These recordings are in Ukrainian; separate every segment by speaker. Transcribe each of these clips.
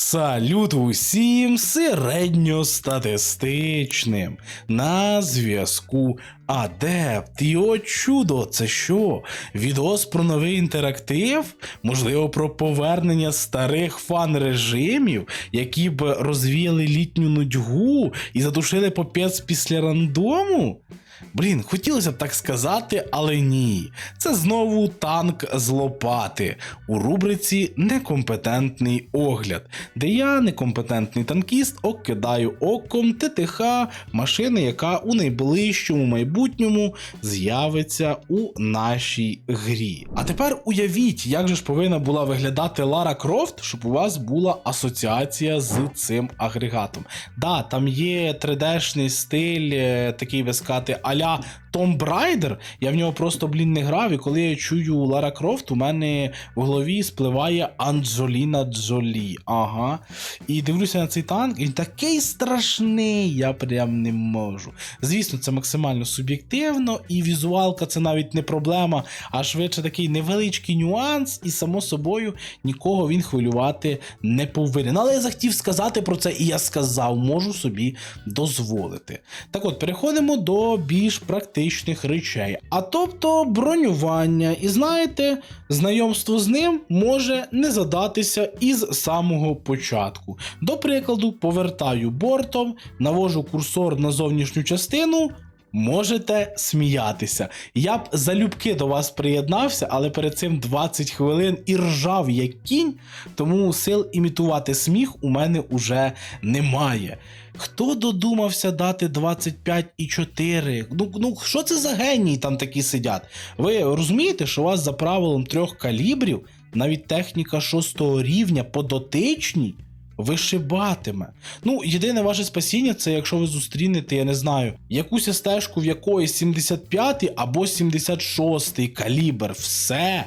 Speaker 1: Салют усім середньостатистичним. На зв'язку Адепт. І о чудо, це що? Відос про новий інтерактив? Можливо, про повернення старих фан-режимів, які б розвіяли літню нудьгу і задушили попець після рандому? Блін, хотілося б так сказати, але ні. Це знову танк з лопати у рубриці Некомпетентний огляд, де я, некомпетентний танкіст, окидаю оком ТТХ машини, яка у найближчому майбутньому з'явиться у нашій грі. А тепер уявіть, як же ж повинна була виглядати Лара Крофт, щоб у вас була асоціація з цим агрегатом. Да, там є 3D-шний стиль, е, такий ви сказати, а-ля Том Брайдер. Я в нього просто, блін, не грав. І коли я чую Лара Крофт, у мене в голові спливає Анджоліна Джолі. Ага. І дивлюся на цей танк, він такий страшний, я прям не можу. Звісно, це максимально суб'єктивно, і візуалка це навіть не проблема, а швидше такий невеличкий нюанс, і само собою нікого він хвилювати не повинен. Але я захотів сказати про це, і я сказав, можу собі дозволити. Так от, переходимо до більш практичних речей. А тобто бронювання, і знаєте, знайомство з ним може не задатися із самого початку. До прикладу, повертаю бортом, навожу курсор на зовнішню частину. Можете сміятися. Я б залюбки до вас приєднався, але перед цим 20 хвилин і ржав як кінь, тому сил імітувати сміх у мене уже немає. Хто додумався дати 25,4? Ну, ну що це за генії там такі сидять? Ви розумієте, що у вас за правилом трьох калібрів навіть техніка шостого рівня по дотичній вишибатиме. Ну, єдине ваше спасіння, це якщо ви зустрінете, я не знаю, якусь стежку, в якої 75 або 76 калібр. Все.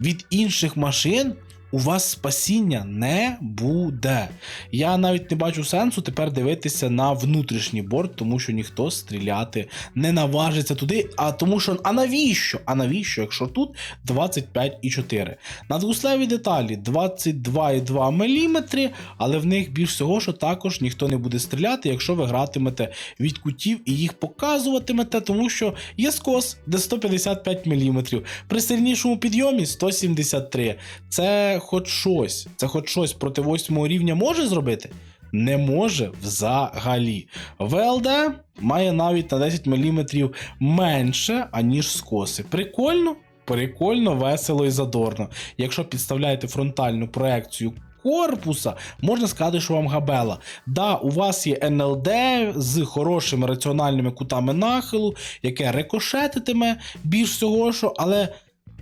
Speaker 1: Від інших машин у вас спасіння не буде. Я навіть не бачу сенсу тепер дивитися на внутрішній борт, тому що ніхто стріляти не наважиться туди. А тому що, а навіщо? А навіщо, якщо тут 25,4? Надгуслеві деталі 22,2 мм, але в них більш всього, що також ніхто не буде стріляти, якщо ви гратимете від кутів і їх показуватимете, тому що є скос, де 155 мм. При сильнішому підйомі 173. Це хоч щось. Це хоч щось проти 8 рівня може зробити? Не може взагалі. ВЛД має навіть на 10 мм менше, аніж скоси. Прикольно? Прикольно, весело і задорно. Якщо підставляєте фронтальну проекцію корпуса, можна сказати, що вам габела. Да, у вас є НЛД з хорошими раціональними кутами нахилу, яке рикошетитиме більш всього, що, але.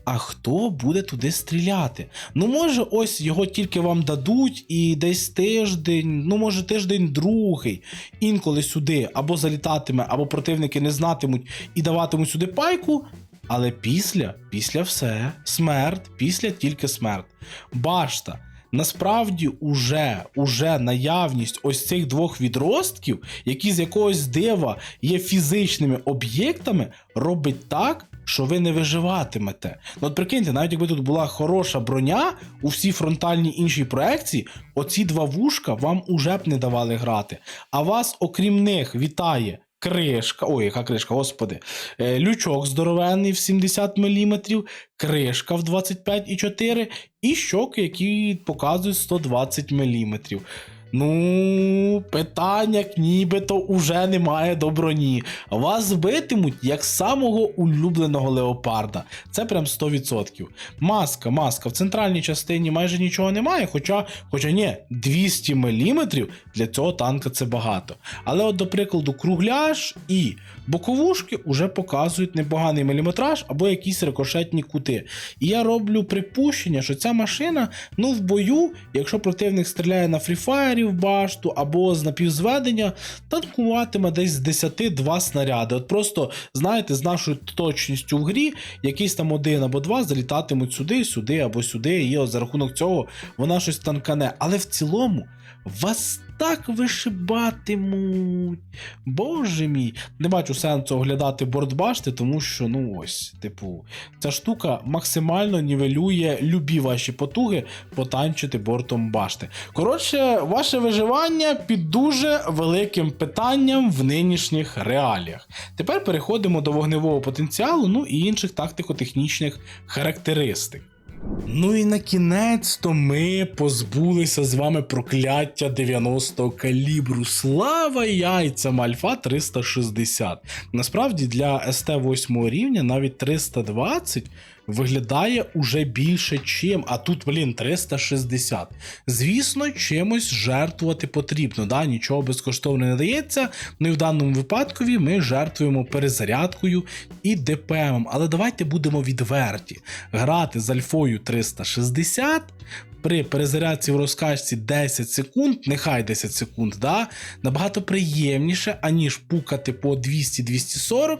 Speaker 1: А хто буде туди стріляти? Ну, може, ось його тільки вам дадуть, і десь тиждень, ну може тиждень другий, інколи сюди або залітатиме, або противники не знатимуть і даватимуть сюди пайку. Але після, після все, смерть, після тільки смерть. Башта. Насправді, уже, уже наявність ось цих двох відростків, які з якогось дива є фізичними об'єктами, робить так, що ви не виживатимете. Ну от прикиньте, навіть якби тут була хороша броня у всій фронтальній іншій проекції, оці два вушка вам уже б не давали грати. А вас, окрім них, вітає. Кришка, ой, яка кришка, господи. Е, Лючок здоровенний в 70 мм, кришка в 25,4 і щоки, які показують 120 мм. Ну, питання нібито уже немає до броні. Вас збитимуть як самого улюбленого леопарда. Це прям 100%. Маска, маска. В центральній частині майже нічого немає, хоча, хоча ні, 200 мм для цього танка це багато. Але, от, до прикладу, кругляш і боковушки вже показують непоганий міліметраж або якісь рикошетні кути. І я роблю припущення, що ця машина, ну, в бою, якщо противник стріляє на фріфаєрі в башту або з напівзведення, танкуватиме десь з 10-2 снаряди. От просто, знаєте, з нашою точністю в грі, якийсь там один або два залітатимуть сюди, сюди або сюди, і от за рахунок цього вона щось танкане. Але в цілому вас так вишибатимуть. Боже мій, не бачу сенсу оглядати бортбашти, тому що, ну ось, типу, ця штука максимально нівелює любі ваші потуги потанчити бортом башти. Коротше, ваше виживання під дуже великим питанням в нинішніх реаліях. Тепер переходимо до вогневого потенціалу, ну і інших тактико-технічних характеристик. Ну і на кінець-то ми позбулися з вами прокляття 90-го калібру. Слава яйцям Альфа 360. Насправді для СТ 8 рівня навіть 320 виглядає уже більше чим, а тут, блін, 360. Звісно, чимось жертвувати потрібно. Да? Нічого безкоштовно не дається. Ну і в даному випадкові ми жертвуємо перезарядкою і ДПМом. Але давайте будемо відверті. Грати з альфою 360 при перезарядці в розкачці 10 секунд, нехай 10 секунд, да, набагато приємніше, аніж пукати по 200-240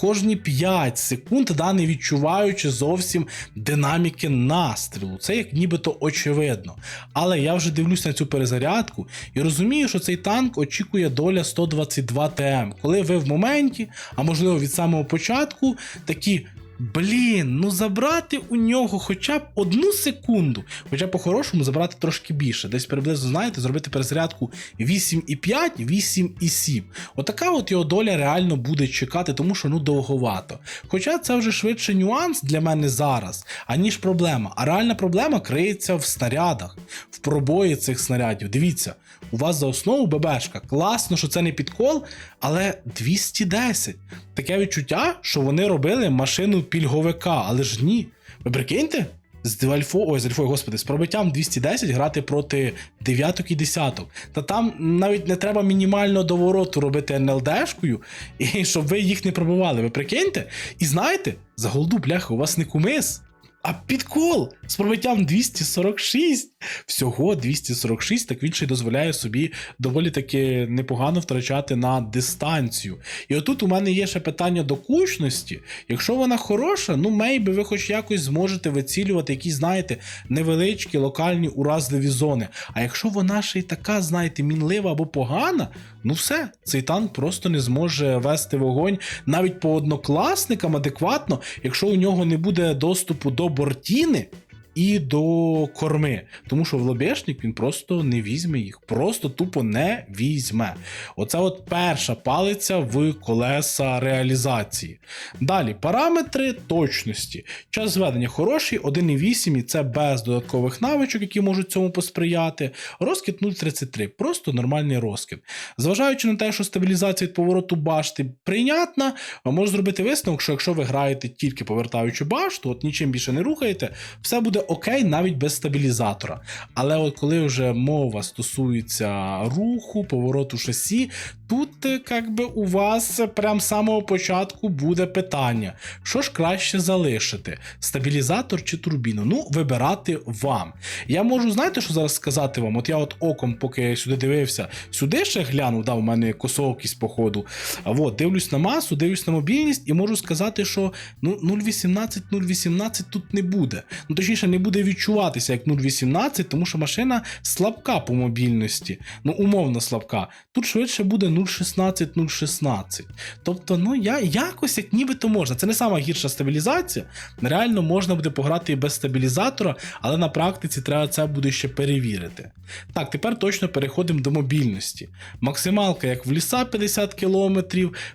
Speaker 1: кожні 5 секунд, да, не відчуваючи зовсім динаміки настрілу. Це як нібито очевидно. Але я вже дивлюсь на цю перезарядку і розумію, що цей танк очікує доля 122 ТМ, коли ви в моменті, а можливо від самого початку, такі. Блін, ну забрати у нього хоча б одну секунду, хоча по-хорошому забрати трошки більше. Десь приблизно, знаєте, зробити перезарядку 8,5, 8,7. Отака от його доля реально буде чекати, тому що ну довговато. Хоча це вже швидше нюанс для мене зараз, аніж проблема. А реальна проблема криється в снарядах, в пробої цих снарядів. Дивіться, у вас за основу ББшка. Класно, що це не підкол, але 210. Таке відчуття, що вони робили машину пільговика, але ж ні. Ви прикиньте? З Альфо, ой, з Альфою, господи, з пробиттям 210 грати проти дев'яток і десяток. Та там навіть не треба мінімально до вороту робити НЛДшкою, і щоб ви їх не пробивали. Ви прикиньте? І знаєте, за голду, бляха, у вас не кумис. А підкол з пробиттям 246. Всього 246, так він ще й дозволяє собі доволі таки непогано втрачати на дистанцію. І отут у мене є ще питання до кучності. Якщо вона хороша, ну мейби ви хоч якось зможете вицілювати якісь, знаєте, невеличкі локальні уразливі зони. А якщо вона ще й така, знаєте, мінлива або погана, ну все, цей танк просто не зможе вести вогонь навіть по однокласникам адекватно, якщо у нього не буде доступу до бортіни. І до корми, тому що в лобешник він просто не візьме їх, просто тупо не візьме. Оце от перша палиця в колеса реалізації. Далі параметри точності. Час зведення хороший, 1,8 і це без додаткових навичок, які можуть цьому посприяти. Розкид 0,33, просто нормальний розкид. Зважаючи на те, що стабілізація від повороту башти прийнятна, можна зробити висновок, що якщо ви граєте тільки повертаючи башту, от нічим більше не рухаєте, все буде окей навіть без стабілізатора. Але от коли вже мова стосується руху, повороту шасі, тут е, как би, у вас прям з самого початку буде питання: що ж краще залишити: стабілізатор чи турбіну? Ну, вибирати вам. Я можу, знаєте, що зараз сказати вам? От я от оком, поки я сюди дивився, сюди ще глянув, да, у мене косовкість походу. От дивлюсь на масу, дивлюсь на мобільність і можу сказати, що ну 0,18, 0,18 тут не буде. Ну, точніше, не буде відчуватися як 0,18, тому що машина слабка по мобільності. Ну, умовно слабка. Тут швидше буде 0,16, 0,16. Тобто, ну я якось як нібито можна. Це не сама гірша стабілізація. Реально можна буде пограти і без стабілізатора, але на практиці треба це буде ще перевірити. Так, тепер точно переходимо до мобільності. Максималка, як в ліса 50 км,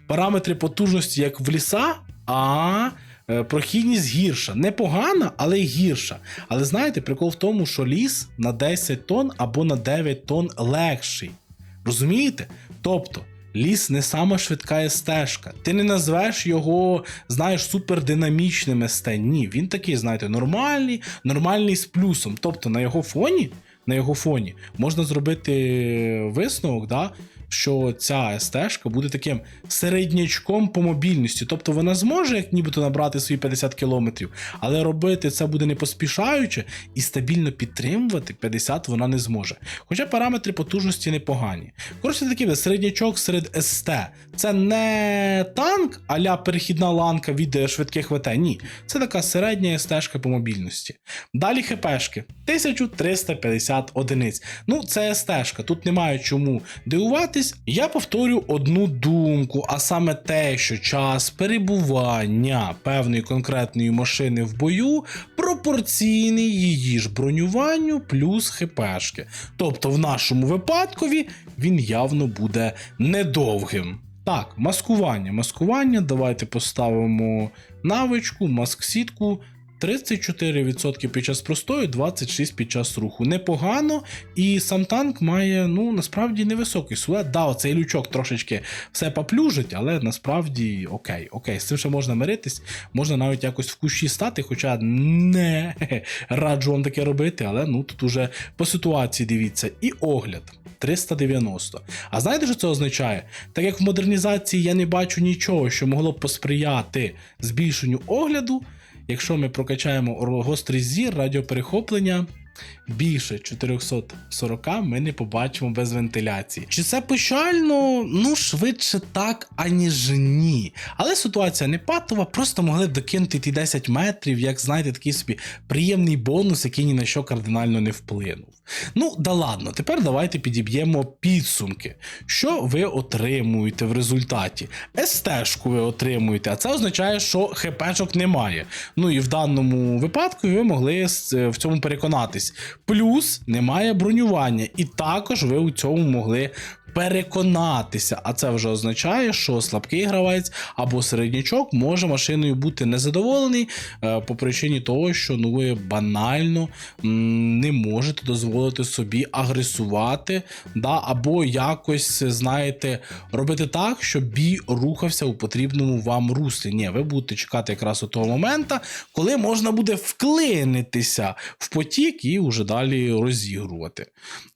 Speaker 1: параметри потужності, як в ліса, а. Е, Прохідність гірша, непогана, але гірша. Але знаєте, прикол в тому, що ліс на 10 тонн або на 9 тонн легший. Розумієте? Тобто. Ліс не сама швидка стежка. Ти не назвеш його, знаєш, супердинамічним СТ. Ні, він такий, знаєте, нормальний, нормальний з плюсом. Тобто на його фоні, на його фоні можна зробити висновок, да, що ця СТ буде таким середнячком по мобільності. Тобто вона зможе, як нібито, набрати свої 50 кілометрів, але робити це буде не поспішаючи і стабільно підтримувати 50 вона не зможе. Хоча параметри потужності непогані. Коротше, такий середнячок серед СТ. Це не танк а-ля перехідна ланка від е, швидких ВТ. Ні, це така середня СТ по мобільності. Далі ХПшки 1350 одиниць. Ну, це СТ, тут немає чому дивуватись. Я повторю одну думку, а саме те, що час перебування певної конкретної машини в бою пропорційний її ж бронюванню плюс ХПшки. Тобто, в нашому випадкові він явно буде недовгим. Так, маскування. Маскування. Давайте поставимо навичку, маск-сітку. 34% під час простою, 26% під час руху. Непогано, і сам танк має ну насправді невисокий сулет. Да, оцей лючок трошечки все поплюжить, але насправді окей, окей, з цим ще можна миритись, можна навіть якось в кущі стати, хоча не раджу вам таке робити, але ну тут уже по ситуації дивіться. І огляд 390. А знаєте, що це означає? Так як в модернізації я не бачу нічого, що могло б посприяти збільшенню огляду. Якщо ми прокачаємо гострий зір, радіоперехоплення більше 440 ми не побачимо без вентиляції. Чи це печально? Ну, швидше так, аніж ні. Але ситуація не патова, просто могли б докинути ті 10 метрів, як знаєте, такий собі приємний бонус, який ні на що кардинально не вплинув. Ну, да ладно, тепер давайте підіб'ємо підсумки. Що ви отримуєте в результаті? СТ-шку ви отримуєте, а це означає, що ХПшок немає. Ну і в даному випадку ви могли в цьому переконатись. Плюс немає бронювання, і також ви у цьому могли. Переконатися, а це вже означає, що слабкий гравець або середнячок може машиною бути незадоволений е, по причині того, що ну ви банально не можете дозволити собі агресувати, да, або якось, знаєте, робити так, щоб бій рухався у потрібному вам руслі. Ні, ви будете чекати якраз у того моменту, коли можна буде вклинитися в потік і вже далі розігрувати.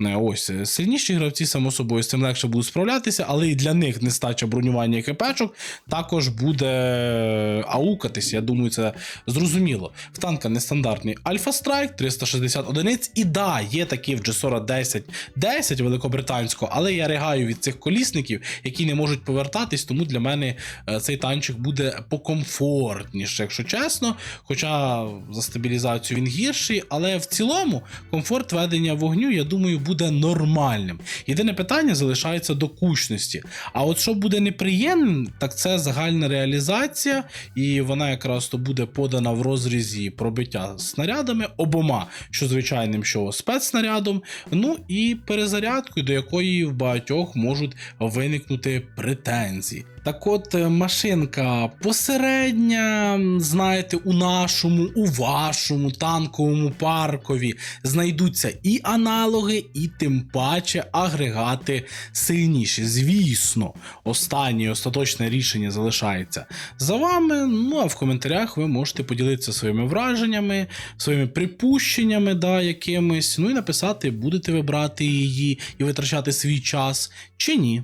Speaker 1: Е, Ось сильніші гравці, само собою, з цим легше будуть справлятися, але і для них нестача бронювання і хпчок також буде аукатись. Я думаю, це зрозуміло. В танка нестандартний Альфа Страйк 360 одиниць. І да, є такі в G40 10 10 великобританського, але я ригаю від цих колісників, які не можуть повертатись, тому для мене е, цей танчик буде покомфортніше, якщо чесно. Хоча за стабілізацію він гірший, але в цілому комфорт ведення вогню, я думаю, буде нормальним. Єдине питання залишається до кучності. А от що буде неприємним, так це загальна реалізація, і вона якраз то буде подана в розрізі пробиття снарядами обома, що звичайним, що спецснарядом, ну і перезарядкою, до якої в багатьох можуть виникнути претензії. Так от, е, машинка посередня, знаєте, у нашому, у вашому танковому паркові знайдуться і аналоги, і тим паче агрегати сильніші. Звісно, останнє остаточне рішення залишається за вами. Ну а в коментарях ви можете поділитися своїми враженнями, своїми припущеннями, да, якимись. Ну і написати, будете ви брати її і витрачати свій час чи ні.